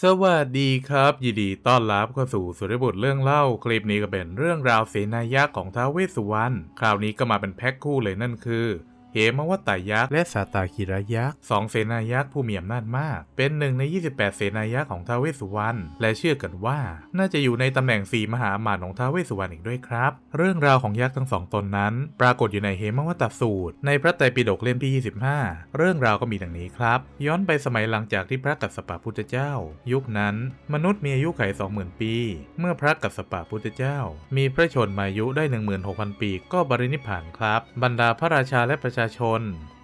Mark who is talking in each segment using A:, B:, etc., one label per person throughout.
A: สวัสดีครับ ยินดีต้อนรับเข้าสู่สุริบุตรเรื่องเล่า คลิปนี้ก็เป็นเรื่องราวเสนายักษ์ของท้าวเวสสุวรรณคราวนี้ก็มาเป็นแพ็คคู่เลยนั่นคือ เหมวัตตายักษ์และสาตาคิระยักษ์สองเสนายักษ์ผู้มีอำนาจมาก เป็นหนึ่งใน 28 เสนายักษ์ของท้าวเวสสุวรรณและเชื่อกันว่า น่าจะอยู่ในตำแหน่งสี่มหาอมาตย์ของท้าวเวสสุวรรณอีกด้วยครับ เรื่องราวของยักษ์ทั้งสองตนนั้น ปรากฏอยู่ในเหมวัตตสูตร ในพระไตรปิฎกเล่มที่ 25 เรื่องราวก็มีดังนี้ครับ ย้อนไปสมัยหลังจากที่พระกัสสปะพุทธเจ้า ยุคนั้น มนุษย์มีอายุไข 20,000 ปี เมื่อพระกัสสปะพุทธเจ้า มีพระชนมายุได้16,000 ปี ก็บรินิพพานครับ บรรดาพระราชาและประชาชาชน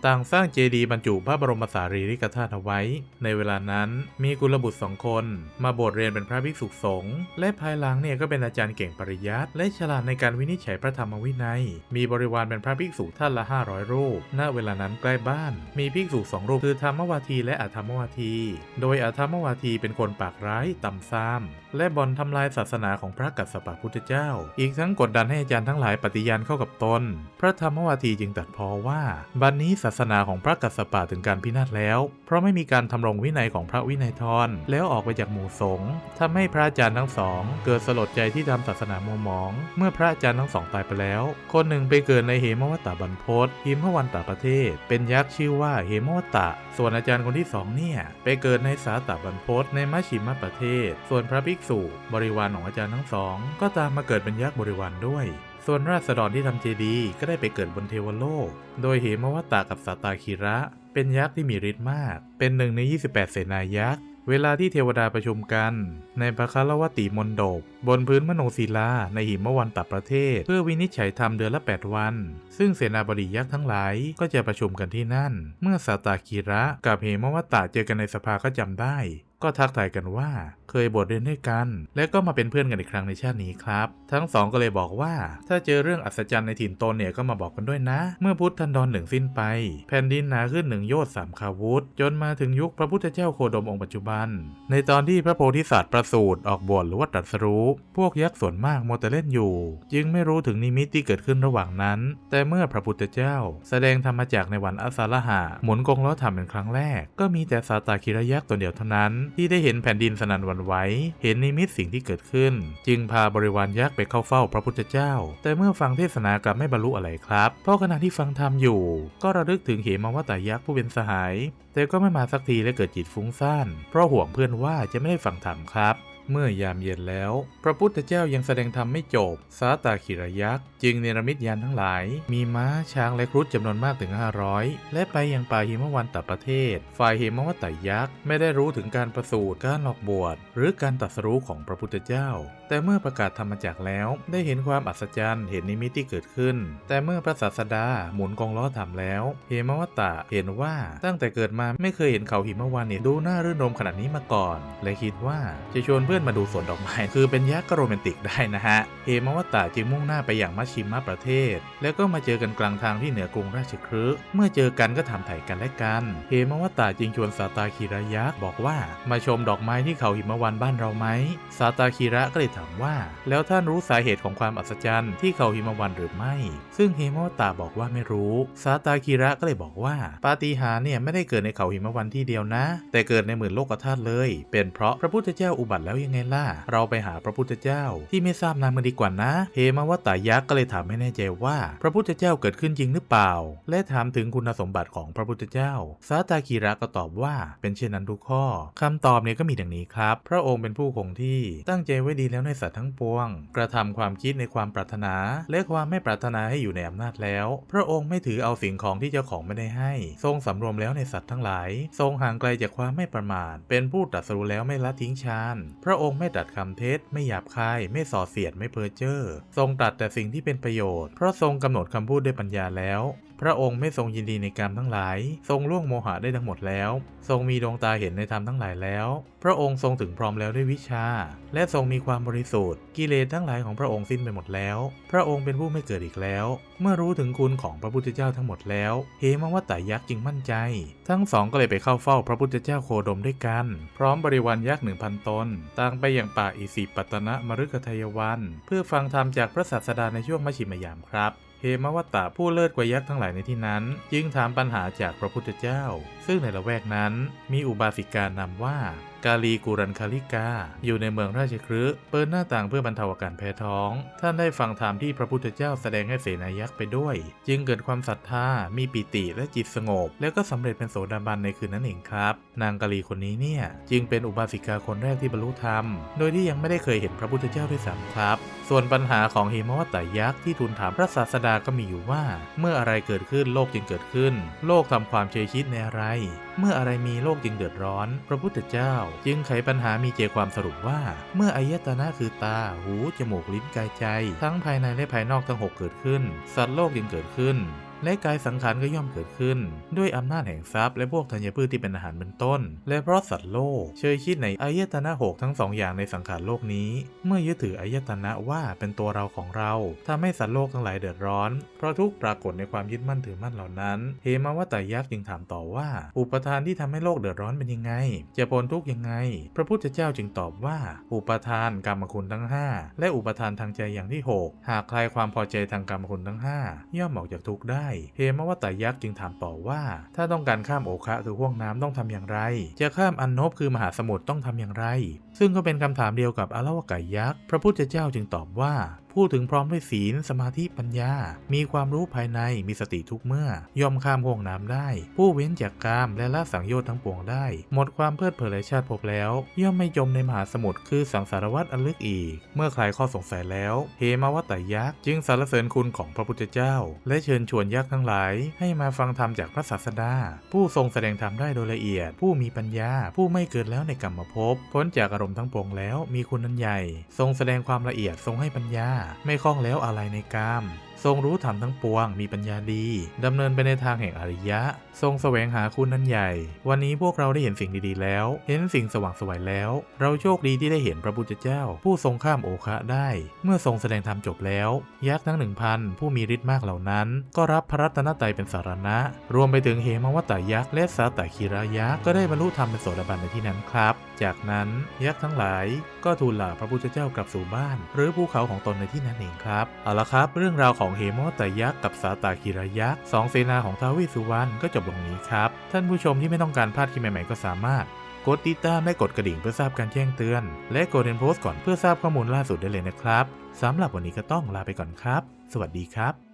A: ต่างสร้างเจดีย์บรรจุพระบรมสารีริกธาตุเอาไว้ ในเวลานั้นมีกุลบุตรสองคน มาบวชเรียนเป็นพระภิกษุสงฆ์และภายหลังเนี่ยก็เป็นอาจารย์เก่งปริยัติและฉลาดในการวินิจฉัยพระธรรมวินัย มีบริวารเป็นพระภิกษุท่านละ 500 รูป ณ เวลานั้นใกล้บ้าน มีภิกษุสองรูปคือธรรมวาทีและอธรรมวาที โดยอธรรมวาทีเป็นคนปากร้ายต่ำซ้ำและบ่อนทำลายศาสนาของพระกัสสปะพุทธเจ้า อีกทั้งกดดันให้อาจารย์ทั้งหลายปฏิญาณเข้ากับตน พระธรรมวาทีจึงตัดพอว่า บัดนนี้าสนาของพระกัสสปะถึงการพินาศแล้ว เพราะไม่มีการทำรงวินัยของพระวินัยทรแล้วออกไปจากหมู่สงฆ์ทำให้พระอาจารย์ทั้งสอง เกิดสลดใจที่ทำศาสนามัวหมอง เมื่อพระอาจารย์ทั้งสองตายไปแล้ว คนหนึ่งไปเกิดในเหมวัตตบรรพตหิมวันตประเทศ เป็นยักษ์ชื่อว่าเหมวัตตะ ส่วนอาจารย์คนที่สองเนี่ยไปเกิดในสาตบรรพตในมัชชิมประเทศ ส่วนพระภิกษุ บริวารของอาจารย์ทั้งสอง ก็ตามมาเกิดเป็นยักษ์บริวารด้วย ส่วนราษฎรที่ทำเจดีย์ก็ได้ไปเกิดบนเทวโลก โดยเหมวัตตากับสาตาคีระ เป็นยักษ์ที่มีฤทธิ์มาก เป็นหนึ่งใน 28 เสนายักษ์ เวลาที่เทวดาประชุมกัน ในพระคารวติมนดบบนพื้นมโนศิลาในหิมวันตประเทศ เพื่อวินิจฉัยธรรมเดือนละ 8 วัน ซึ่งเสนาบดียักษ์ทั้งหลายก็จะประชุมกันที่นั่น เมื่อสาตาคีระกับเหมวัตตาเจอกันในสภาก็จำได้ ก็ทักทายกันว่า เคยบวชเรียนด้วยกัน และก็มาเป็นเพื่อนกันอีกครั้งในชาตินี้ครับ ทั้งสองก็เลยบอกว่า ถ้าเจอเรื่องอัศจรรย์ในถิ่นตนเนี่ยก็มาบอกกันด้วยนะ เมื่อพุทธันดรหนึ่งสิ้นไป แผ่นดินหนาขึ้นหนึ่งโยชน์สามคาวุธ จนมาถึงยุคพระพุทธเจ้าโคดมองค์ปัจจุบัน ในตอนที่พระโพธิสัตว์ประสูติออกบวชหรือว่าตรัสรู้ พวกยักษ์ส่วนมากโมวแต่เล่นอยู่ จึงไม่รู้ถึงนิมิตที่เกิดขึ้นระหว่างนั้น แต่เมื่อพระพุทธเจ้า แสดงธรรมจากในวันอาสาฬหะหมุนกงล้อธรรมเป็นครั้งแรก ก็มีแต่สาตาคิรยักษ์ตัวเดียวเท่านั้น ที่ได้เห็นแผ่นดินสนั่นวันไหว เห็นนิมิตสิ่งที่เกิดขึ้น จึงพาบริวารยักษ์ไปเข้าเฝ้าพระพุทธเจ้า แต่เมื่อฟังเทศนากลับไม่บรรลุอะไรครับ เพราะขณะที่ฟังธรรมอยู่ ก็ระลึกถึงเหมวัตายักษ์ผู้เป็นสหาย แต่ก็ไม่มาสักทีและเกิดจิตฟุ้งซ่าน เพราะห่วงเพื่อนว่าจะไม่ได้ฟังธรรมครับ เมื่อยามเย็นแล้ว พระพุทธเจ้ายังแสดงธรรมไม่จบสาตาขิรยักษ์จึงเนรมิตยานทั้งหลาย มีม้าช้างและครุฑจำนวนมากถึง 500 และไปยังป่าหิมวันตประเทศ ฝ่ายหิมวัตตยักษ์ไม่ได้รู้ถึงการประสูติการออกบวชหรือการตรัสรู้ของพระพุทธเจ้า แต่เมื่อประกาศธรรมจักรแล้ว ได้เห็นความอัศจรรย์เห็นนิมิตที่เกิดขึ้น แต่เมื่อพระศาสดาหมุนกองล้อถามแล้วเหมวัตตะเห็นว่าตั้งแต่เกิดมาไม่เคยเห็นเขาหิมวันเนี่ยดูน่ารื่นรมขนาดนี้มาก่อน และคิดว่าจะชวนเพื่อนมาดูสวนดอกไม้คือเป็นยักษ์ก็โรแมนติกได้นะฮะเหมวัตตะจึงมุ่งหน้าไปอย่างมัชชิมะประเทศ แล้วก็มาเจอกันกลางทางที่เหนือกรุงราชคฤห์เมื่อเจอกันก็ถามถ่ายกันและกันเหมวัตตะจึงชวนสาตาคีระยักษ์บอกว่ามาชมดอกไม้ที่เขาหิมวันบ้านเราไหมสาตาคีระก็เลยถามว่า แล้วท่านรู้สาเหตุของความอัศจรรย์ที่เขาหิมวันหรือไม่ ซึ่งเฮมวัตตะบอกว่าไม่รู้สาตาคีระก็เลยบอกว่าปาฏิหาริย์เนี่ยไม่ได้เกิดในเขาหิมวันที่เดียวนะ แต่เกิดในหมื่นโลกธาตุเลย เป็นเพราะพระพุทธเจ้าอุบัติแล้วยังไงล่ะ เราไปหาพระพุทธเจ้า ที่ไม่ทราบนามกันดีกว่านะเฮมวัตตายักษ์ก็เลยถามให้แน่ใจว่า พระพุทธเจ้าเกิดขึ้นจริงหรือเปล่า และถามถึงคุณสมบัติของพระพุทธเจ้าสาตาคีระก็ตอบว่าเป็นเช่นนั้นทุกข้อคำตอบเนี่ยก็มีดังนี้ครับ พระองค์เป็นผู้คงที่ตั้งใจไว้ดีแล้วในสัตว์ทั้งปวง กระทำความคิดในความปรารถนา และความไม่ปรารถนาให้อยู่ในอำนาจแล้ว พระองค์ไม่ถือเอาสิ่งของที่เจ้าของไม่ได้ให้ ทรงสำรวมแล้วในสัตว์ทั้งหลาย ทรงห่างไกลจากความไม่ประมาท เป็นผู้ตรัสรู้แล้วไม่ละทิ้งชานพระองค์ไม่ตัดคำเท็จไม่หยาบคายไม่ส่อเสียดไม่เพ้อเจ้อทรงตัดแต่สิ่งที่เป็นประโยชน์เพราะทรงกำหนดคำพูดด้วยปัญญาแล้ว พระองค์ไม่ทรงยินดีในกรรมทั้งหลาย ทรงล่วงโมหะได้ทั้งหมดแล้ว ทรงมีดวงตาเห็นในธรรมทั้งหลายแล้วพระองค์ทรงถึงพร้อมแล้วด้วยวิชา และทรงมีความบริสุทธิ์ กิเลสทั้งหลายของพระองค์สิ้นไปหมดแล้ว พระองค์เป็นผู้ไม่เกิดอีกแล้ว เมื่อรู้ถึงคุณของพระพุทธเจ้าทั้งหมดแล้วเหมวัตตายักษ์จึงมั่นใจ ทั้งสองก็เลยไปเข้าเฝ้าพระพุทธเจ้าโคดมด้วยกัน พร้อมบริวารยักษ์หนึ่งพันตนต่างไปอย่างป่าอิสิปตนะมฤคทายวัน เพื่อฟังธรรมจากพระศาสดาในช่วงมชิมยามครับเฮมวัตตะผู้เลิศกว่ายักษ์ทั้งหลายในที่นั้น จึงถามปัญหาจากพระพุทธเจ้า ซึ่งในละแวกนั้นมีอุบาสิกานำว่ากาลีกุรันคาลิกา อยู่ในเมืองราชคฤห์เปิดหน้าต่างเพื่อบรรเทาอาการแพ้ท้อง ท่านได้ฟังธรรมที่พระพุทธเจ้าแสดงให้เสนายักษ์ไปด้วย จึงเกิดความศรัทธา มีปิติและจิตสงบ แล้วก็สำเร็จเป็นโสดาบันในคืนนั้นเองครับ นางกาลีคนนี้เนี่ย จึงเป็นอุบาสิกาคนแรกที่บรรลุธรรม โดยที่ยังไม่ได้เคยเห็นพระพุทธเจ้าด้วยซ้ำครับ ส่วนปัญหาของเฮมวัตยักษ์ที่ทูลถามพระศาสดาก็มีอยู่ว่า เมื่ออะไรเกิดขึ้นโลกจึงเกิดขึ้น โลกทำความเชยชิดในอะไร เมื่ออะไรมีโลกจึงเดือดร้อน พระพุทธเจ้า จึงไขปัญหามีเจความสรุปว่า เมื่ออายตนะคือตา หู จมูก ลิ้น กาย ใจ ทั้งภายในและภายนอกทั้งหกเกิดขึ้น สัตว์โลกจึงเกิดขึ้น และกายสังขารก็ย่อมเกิดขึ้น ด้วยอำนาจแห่งทรัพย์และพวกธัญพืชที่เป็นอาหารเป็นต้น และเพราะสัตว์โลกเชยชิดในอายตนะหกทั้งสองอย่างในสังขารโลกนี้ เมื่อยึดถืออายตนะว่าเป็นตัวเราของเราทำให้สัตว์โลกทั้งหลายเดือดร้อน เพราะทุกปรากฏในความยึดมั่นถือมั่นเหล่านั้นเฮมาวัตยักษ์จึงถามต่อว่า อุปทานที่ทำให้โลกเดือดร้อนเป็นยังไง จะพ้นทุกยังไง พระพุทธเจ้าจึงตอบว่า อุปทานกรรมคุณทั้ง 5 และอุปทานทางใจอย่างที่ 6 หากคลายความพอใจทางกรรมคุณทั้ง 5 ย่อมออกจากทุกข์ได้เฮมวัตยักษ์จึงถามต่อว่า ถ้าต้องการข้ามโอคะคือห้วงน้ำต้องทำอย่างไร จะข้ามอันนบคือมหาสมุทรต้องทำอย่างไร ซึ่งก็เป็นคำถามเดียวกับอลาวกายักษ์พระพุทธเจ้าจึงตอบว่าพูดถึงพร้อมด้วยศีล สมาธิปัญญา มีความรู้ภายในมีสติทุกเมื่อย่อมข้ามห่วงน้ำได้ ผู้เว้นจากกามและละสังโยชน์ทั้งปวงได้ หมดความเพลิดเพลินชาติภพแล้ว ย่อมไม่จมในมหาสมุทรคือสังสารวัฏอันลึกอีก เมื่อคลายข้อสงสัยแล้วเฮมาวัตยักษ์จึงสรรเสริญคุณของพระพุทธเจ้า และเชิญชวนยักษ์ทั้งหลาย ให้มาฟังธรรมจากพระศาสดา ผู้ทรงแสดงธรรมได้โดยละเอียด ผู้มีปัญญา ผู้ไม่เกิดแล้วในกรรมภพพ้นจากอารมณ์ทั้งปวงแล้วมีคุณนันใหญ่ ทรงแสดงความละเอียดทรงให้ปัญญาไม่คล้องแล้วอะไรในกาม ทรงรู้ธรรมทั้งปวง มีปัญญาดีดำเนินไปในทางแห่งอริยะ ทรงแสวงหาคุณนั้นใหญ่ วันนี้พวกเราได้เห็นสิ่งดีๆแล้ว เห็นสิ่งสว่างสวยแล้ว เราโชคดีที่ได้เห็นพระพุทธเจ้า ผู้ทรงข้ามโอคะได้ เมื่อทรงแสดงธรรมจบแล้ว ยักษ์ทั้งหนึ่งพันผู้มีฤทธิ์มากเหล่านั้น ก็รับพระรัตนตรัยเป็นสารณะ รวมไปถึงเหมวัตตยักษ์และสาตคิระยักษ์ก็ได้บรรลุธรรมเป็นโสดาบันในที่นั้นครับ จากนั้นยักษ์ทั้งหลายก็ทูลลาพระพุทธเจ้ากลับสู่บ้าน หรือภูเขาของตนในที่นั้นเองครับเอาละครับ เรื่องราวของเหมวัตตยักษ์กับสาตาคิระยักษ์สองเสนาของท้าวเวสสุวรรณก็จบลงนี้ครับ ท่านผู้ชมที่ไม่ต้องการพลาดคลิปใหม่ๆก็สามารถกดติดตามและกดกระดิ่งเพื่อทราบการแจ้งเตือน และกดเรนโพสก่อนเพื่อทราบข้อมูลล่าสุดได้เลยนะครับสำหรับวันนี้ก็ต้องลาไปก่อนครับ สวัสดีครับ